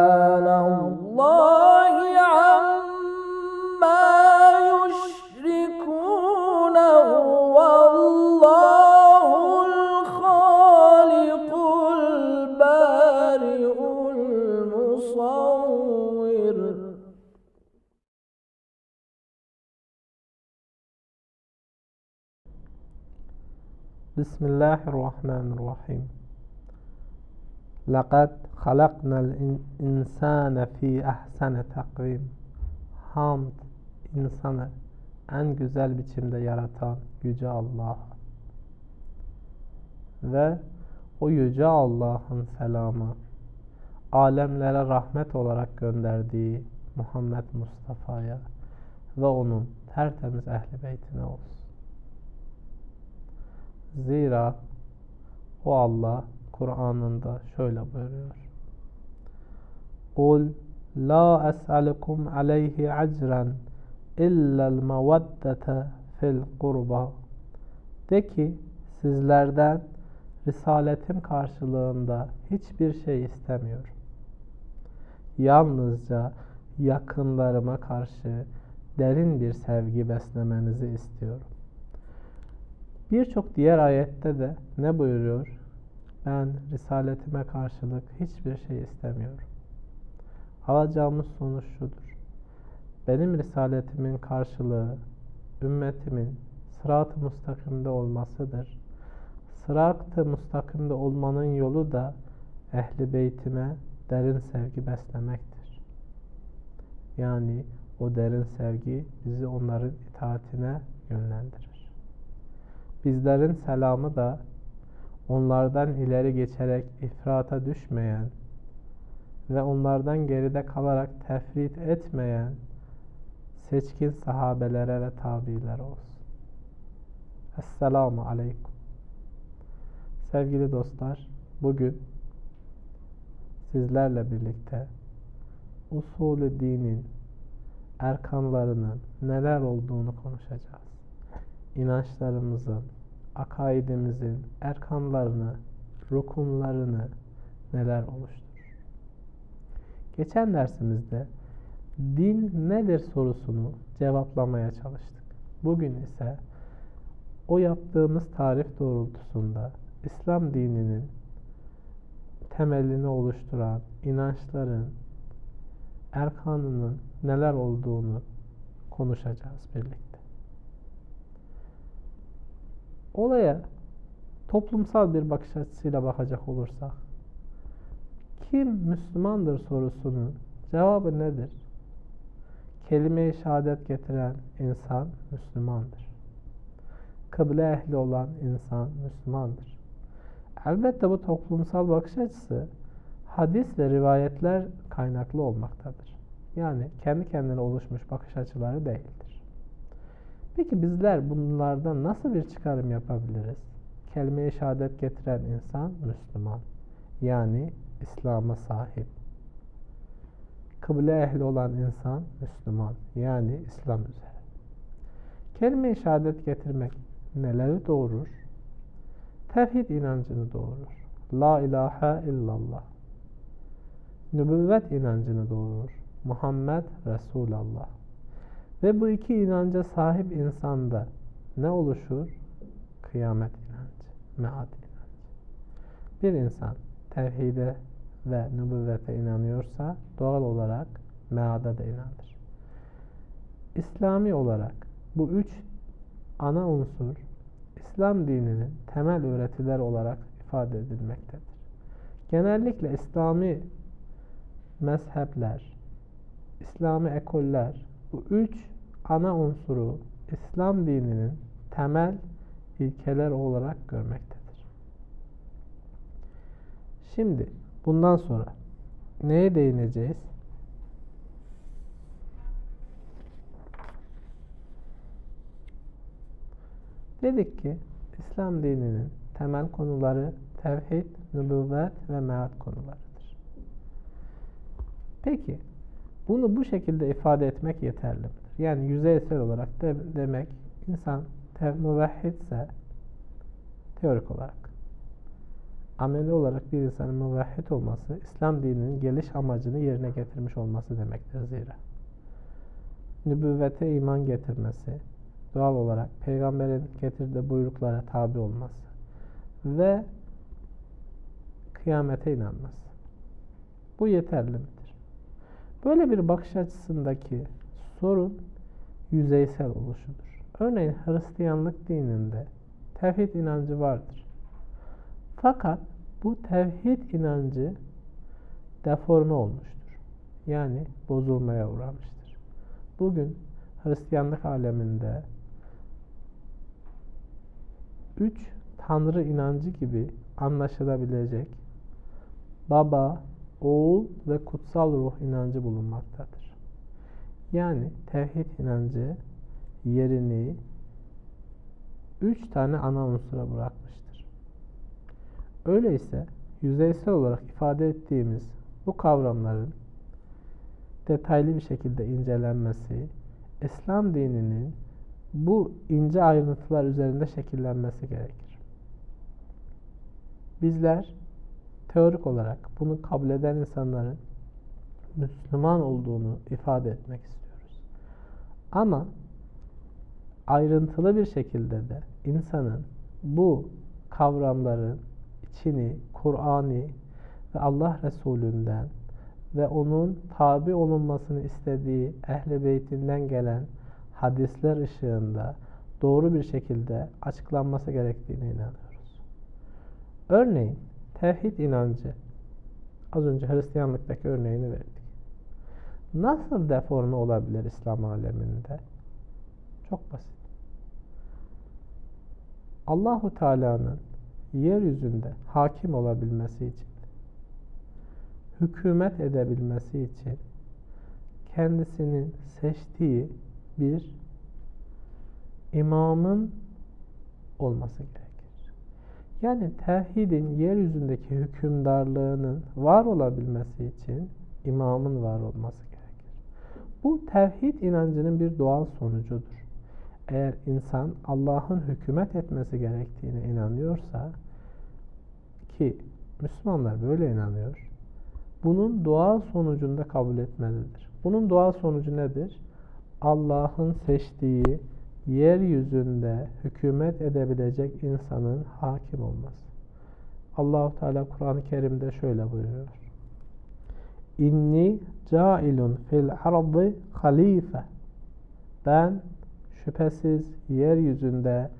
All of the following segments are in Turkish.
سبحان الله عما الخالق البارئ المصور. بسم الله الرحمن الرحيم. لقد خلقنا الإنسان في أحسن takvim Hamd insanı en güzel biçimde yaratan Yüce Allah ve o Yüce Allah'ın selamı alemlere rahmet olarak gönderdiği Muhammed Mustafa'ya ve onun tertemiz ehli beytine olsun. Zira o Allah Kur'an'ında şöyle buyuruyor. Kul la es'alukum aleyhi acran illa'l meveddete fil kurba. De ki sizlerden risaletim karşılığında hiçbir şey istemiyorum. Yalnızca yakınlarıma karşı derin bir sevgi beslemenizi istiyorum. Birçok diğer ayette de ne buyuruyor? Ben risaletime karşılık hiçbir şey istemiyorum. Alacağımız sonuç şudur. Benim risaletimin karşılığı ümmetimin sırat-ı müstakimde olmasıdır. Sırat-ı müstakimde olmanın yolu da ehli beytime derin sevgi beslemektir. Yani o derin sevgi bizi onların itaatine yönlendirir. Bizlerin selamı da onlardan ileri geçerek ifrata düşmeyen ve onlardan geride kalarak tefrit etmeyen seçkin sahabelere ve tabiler olsun. Esselamu Aleyküm. Sevgili dostlar, bugün sizlerle birlikte usulü dinin erkanlarının neler olduğunu konuşacağız inançlarımızın, akaidimizin erkanlarını, rukunlarını neler oluşturur? Geçen dersimizde din nedir sorusunu cevaplamaya çalıştık. Bugün ise o yaptığımız tarif doğrultusunda İslam dininin temelini oluşturan inançların erkanının neler olduğunu konuşacağız birlikte. Olaya toplumsal bir bakış açısıyla bakacak olursak kim Müslümandır sorusunun cevabı nedir? Kelime-i şehadet getiren insan Müslümandır. Kıble ehli olan insan Müslümandır. Elbette bu toplumsal bakış açısı hadis ve rivayetler kaynaklı olmaktadır. Yani kendi kendine oluşmuş bakış açıları değildir. Peki bizler bunlardan nasıl bir çıkarım yapabiliriz? Kelime-i şehadet getiren insan Müslüman. Yani İslam'a sahip. Kıble ehli olan insan Müslüman. Yani İslam üzere. Kelime-i şehadet getirmek neleri doğurur? Tevhid inancını doğurur. La ilahe illallah. Nübüvvet inancını doğurur. Muhammed Resulallah. Ve bu iki inanca sahip insanda ne oluşur? Kıyamet inancı, mead inancı. Bir insan tevhide ve nübüvvete inanıyorsa doğal olarak meada da inanır. İslami olarak bu üç ana unsur İslam dininin temel öğretiler olarak ifade edilmektedir. Genellikle İslami mezhepler, İslami ekoller bu üç ana unsuru İslam dininin temel ilkeler olarak görmektedir. Şimdi bundan sonra neye değineceğiz? Dedik ki İslam dininin temel konuları tevhid, nübüvvet ve meat konularıdır. Peki bunu bu şekilde ifade etmek yeterli midir? Yani yüzeysel olarak de, demek insan tev müvehhidse teorik olarak ameli olarak bir insanın müvehhid olması İslam dininin geliş amacını yerine getirmiş olması demektir zira. Nübüvvete iman getirmesi, doğal olarak peygamberin getirdiği buyruklara tabi olması ve kıyamete inanması. Bu yeterli midir? Böyle bir bakış açısındaki sorun yüzeysel oluşudur. Örneğin Hristiyanlık dininde tevhid inancı vardır. Fakat bu tevhid inancı deforme olmuştur. Yani bozulmaya uğramıştır. Bugün Hristiyanlık aleminde üç tanrı inancı gibi anlaşılabilecek baba, oğul ve kutsal ruh inancı bulunmaktadır. Yani tevhid inancı yerini üç tane ana unsura bırakmıştır. Öyleyse yüzeysel olarak ifade ettiğimiz bu kavramların detaylı bir şekilde incelenmesi, İslam dininin bu ince ayrıntılar üzerinde şekillenmesi gerekir. Bizler teorik olarak bunu kabul eden insanların Müslüman olduğunu ifade etmek istiyoruz. Ama ayrıntılı bir şekilde de insanın bu kavramların içini Kur'an'i ve Allah Resulü'nden ve onun tabi olunmasını istediği ehli beytinden gelen hadisler ışığında doğru bir şekilde açıklanması gerektiğine inanıyoruz. Örneğin tevhid inancı az önce Hristiyanlıktaki örneğini verdik. Nasıl deforme olabilir İslam aleminde? Çok basit. Allahu Teala'nın yeryüzünde hakim olabilmesi için hükümet edebilmesi için kendisinin seçtiği bir imamın olması gerekir. Yani tevhidin yeryüzündeki hükümdarlığının var olabilmesi için imamın var olması. Bu tevhid inancının bir doğal sonucudur. Eğer insan Allah'ın hükümet etmesi gerektiğine inanıyorsa ki Müslümanlar böyle inanıyor. Bunun doğal sonucunda kabul etmelidir. Bunun doğal sonucu nedir? Allah'ın seçtiği yeryüzünde hükümet edebilecek insanın hakim olması. Allahu Teala Kur'an-ı Kerim'de şöyle buyuruyor. İnni cailun fil ardı halife. Ben şüphesiz yeryüzünde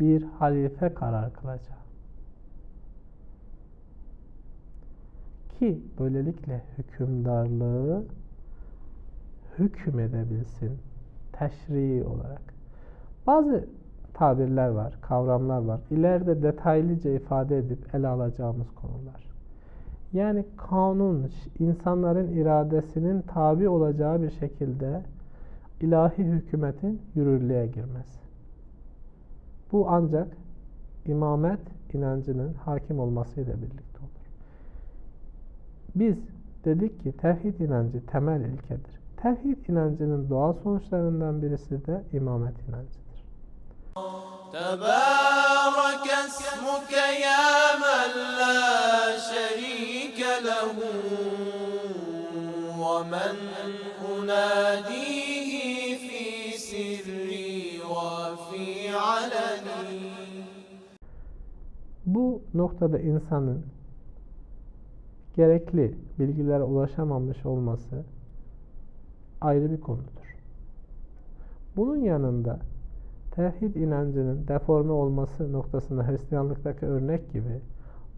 bir halife karar kılacağım. Ki böylelikle hükümdarlığı hükmedebilsin teşrii olarak. Bazı tabirler var, kavramlar var. İleride detaylıca ifade edip ele alacağımız konular. Yani kanun, insanların iradesinin tabi olacağı bir şekilde ilahi hükümetin yürürlüğe girmesi. Bu ancak imamet inancının hakim olmasıyla birlikte olur. Biz dedik ki tevhid inancı temel ilkedir. Tevhid inancının doğal sonuçlarından birisi de imamet inancıdır. Tebârek esmuke له ومن أناديه في سري وفي علني Bu noktada insanın gerekli bilgilere ulaşamamış olması ayrı bir konudur. Bunun yanında tevhid inancının deforme olması noktasında Hristiyanlıktaki örnek gibi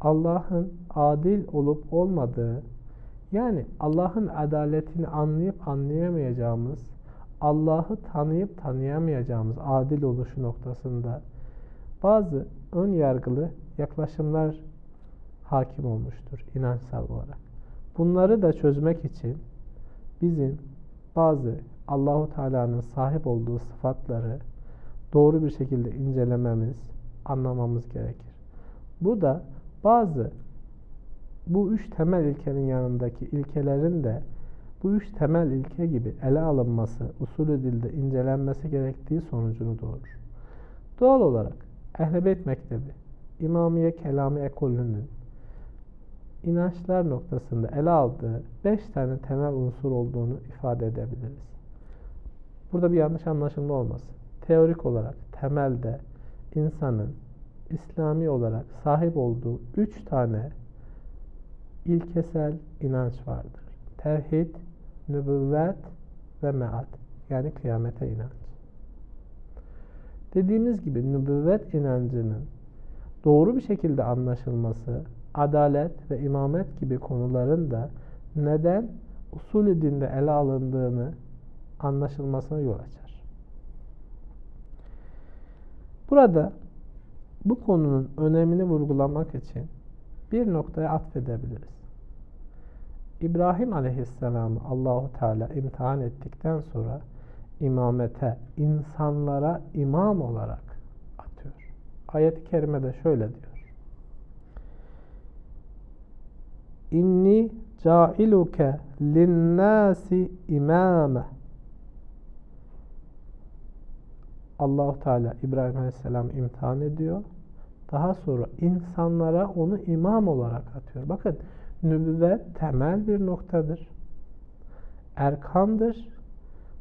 Allah'ın adil olup olmadığı yani Allah'ın adaletini anlayıp anlayamayacağımız Allah'ı tanıyıp tanıyamayacağımız adil oluşu noktasında bazı ön yargılı yaklaşımlar hakim olmuştur inançsal olarak. Bunları da çözmek için bizim bazı Allahu Teala'nın sahip olduğu sıfatları doğru bir şekilde incelememiz, anlamamız gerekir. Bu da bazı bu üç temel ilkenin yanındaki ilkelerin de bu üç temel ilke gibi ele alınması, usulü dilde incelenmesi gerektiği sonucunu doğurur. Doğal olarak Ehl-i Beyt Mektebi, İmamiye Kelami ekolünün inançlar noktasında ele aldığı beş tane temel unsur olduğunu ifade edebiliriz. Burada bir yanlış anlaşılma olmasın. Teorik olarak temelde insanın İslami olarak sahip olduğu üç tane ilkesel inanç vardır. Tevhid, nübüvvet ve mead. Yani kıyamete inanç. Dediğimiz gibi nübüvvet inancının doğru bir şekilde anlaşılması, adalet ve imamet gibi konuların da neden usulü dinde ele alındığını anlaşılmasına yol açar. Burada bu konunun önemini vurgulamak için bir noktaya atfedebiliriz. İbrahim Aleyhisselam'ı Allahu Teala imtihan ettikten sonra imamete, insanlara imam olarak atıyor. Ayet-i kerimede şöyle diyor. İnni cailuke linnâsi imâme Allahu Teala İbrahim Aleyhisselam imtihan ediyor. Daha sonra insanlara onu imam olarak atıyor. Bakın nübüvvet temel bir noktadır. Erkandır.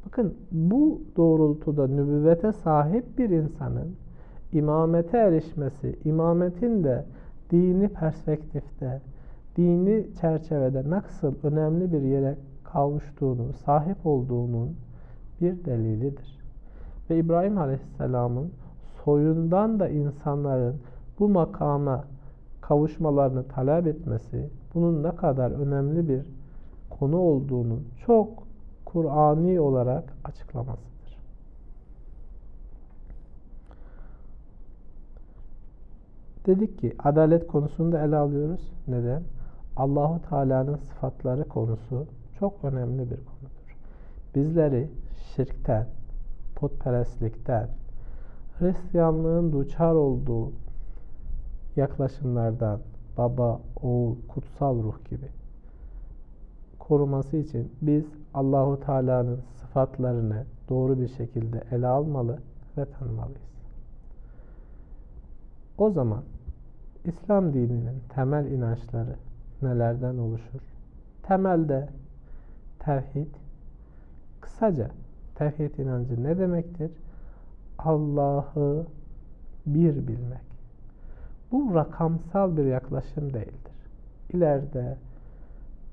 Bakın bu doğrultuda nübüvvete sahip bir insanın imamete erişmesi, imametin de dini perspektifte, dini çerçevede nasıl önemli bir yere kavuştuğunu, sahip olduğunun bir delilidir. Ve İbrahim Aleyhisselam'ın soyundan da insanların bu makama kavuşmalarını talep etmesi, bunun ne kadar önemli bir konu olduğunun çok Kur'ani olarak açıklamasıdır. Dedik ki adalet konusunu da ele alıyoruz. Neden? Allahu Teala'nın sıfatları konusu çok önemli bir konudur. Bizleri şirkten, putperestlikten, Hristiyanlığın duçar olduğu yaklaşımlardan baba, oğul, kutsal ruh gibi koruması için biz Allahu Teala'nın sıfatlarını doğru bir şekilde ele almalı ve tanımalıyız. O zaman İslam dininin temel inançları nelerden oluşur? Temelde tevhid, kısaca tevhid inancı ne demektir? Allah'ı bir bilmek. Bu rakamsal bir yaklaşım değildir. İleride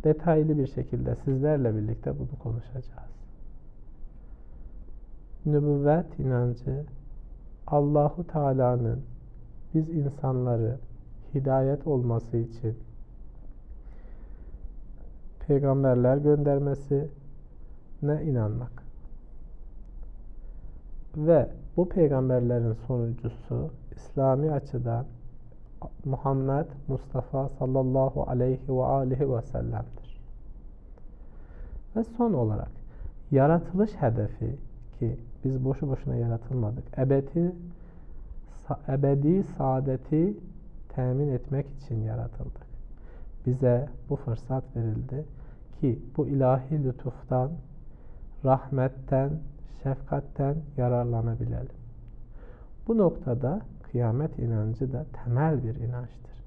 detaylı bir şekilde sizlerle birlikte bunu konuşacağız. Nübüvvet inancı Allahu Teala'nın biz insanları hidayet olması için peygamberler göndermesi ne inanmak. Ve bu peygamberlerin sonuncusu İslami açıdan Muhammed Mustafa sallallahu aleyhi ve aleyhi ve sellem'dir. Ve son olarak yaratılış hedefi ki biz boşu boşuna yaratılmadık. Ebedi ebedi saadeti temin etmek için yaratıldık. Bize bu fırsat verildi ki bu ilahi lütuftan, rahmetten, şefkatten yararlanabilelim. Bu noktada kıyamet inancı da temel bir inançtır.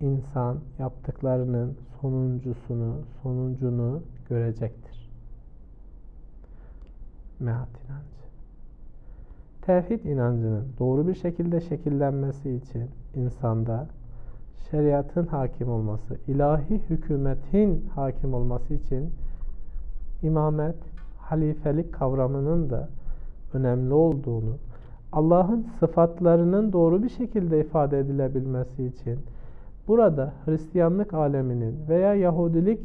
İnsan yaptıklarının sonuncusunu, sonuncunu görecektir. Mehat inancı. Tevhid inancının doğru bir şekilde şekillenmesi için insanda şeriatın hakim olması, ilahi hükümetin hakim olması için imamet, halifelik kavramının da önemli olduğunu, Allah'ın sıfatlarının doğru bir şekilde ifade edilebilmesi için burada Hristiyanlık aleminin veya Yahudilik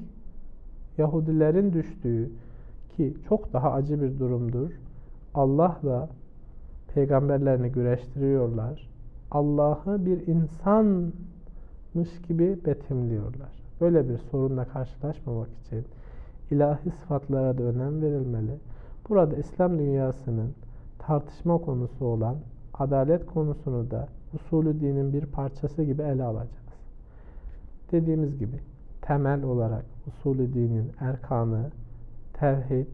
Yahudilerin düştüğü ki çok daha acı bir durumdur. Allah'la peygamberlerini güreştiriyorlar. Allah'ı bir insan mış gibi betimliyorlar. Böyle bir sorunla karşılaşmamak için ilahi sıfatlara da önem verilmeli. Burada İslam dünyasının tartışma konusu olan adalet konusunu da usulü dinin bir parçası gibi ele alacağız. Dediğimiz gibi temel olarak usulü dinin erkanı tevhid,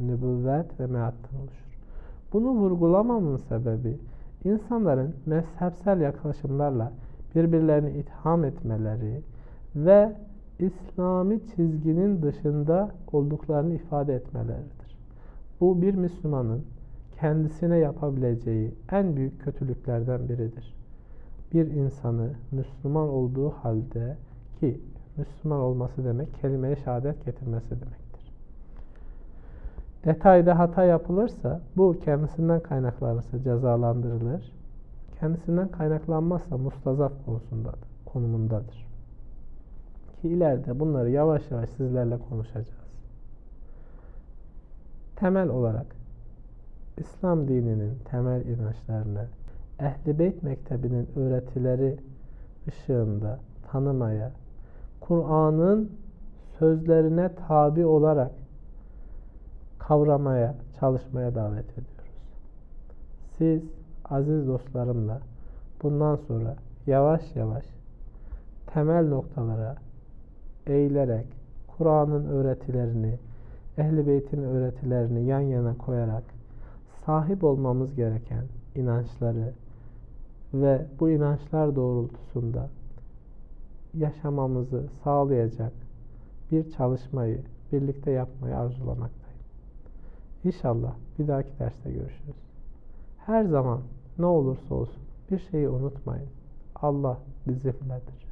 nübüvvet ve meattan oluşur. Bunu vurgulamamın sebebi insanların mezhepsel yaklaşımlarla birbirlerini itham etmeleri ve İslami çizginin dışında olduklarını ifade etmeleridir. Bu bir Müslümanın kendisine yapabileceği en büyük kötülüklerden biridir. Bir insanı Müslüman olduğu halde ki Müslüman olması demek kelime-i şehadet getirmesi demektir. Detayda hata yapılırsa bu kendisinden kaynaklanırsa cezalandırılır. Kendisinden kaynaklanmazsa mustazaf konusundadır, konumundadır. Ki ileride bunları yavaş yavaş sizlerle konuşacağız. Temel olarak İslam dininin temel inançlarını Ehl-i Beyt Mektebi'nin öğretileri ışığında tanımaya, Kur'an'ın sözlerine tabi olarak kavramaya, çalışmaya davet ediyoruz. Siz aziz dostlarımla bundan sonra yavaş yavaş temel noktalara eğilerek Kur'an'ın öğretilerini, Ehl-i Beyt'in öğretilerini yan yana koyarak sahip olmamız gereken inançları ve bu inançlar doğrultusunda yaşamamızı sağlayacak bir çalışmayı birlikte yapmayı arzulamaktayım. İnşallah bir dahaki derste görüşürüz. Her zaman ne olursa olsun bir şeyi unutmayın. Allah bizimledir.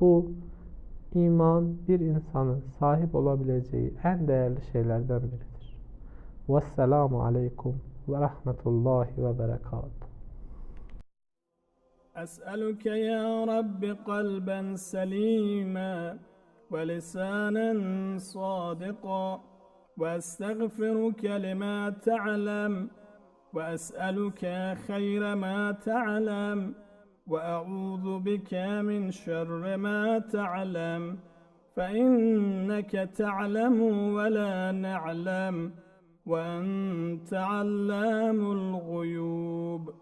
Bu iman bir insanın sahip olabileceği en değerli şeylerden biridir. Aleykum ve rahmetullahi ve berekatuhu. أسألك يا رب قلبا سليما ولسانا صادقا وأستغفرك لما تعلم وأسألك خير ما تعلم وأعوذ بك من شر ما تعلم فإنك تعلم ولا نعلم وأنت علام الغيوب.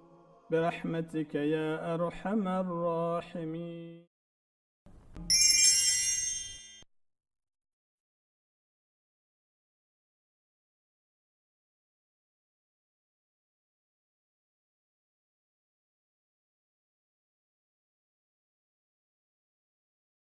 برحمتك يا أرحم الراحمين.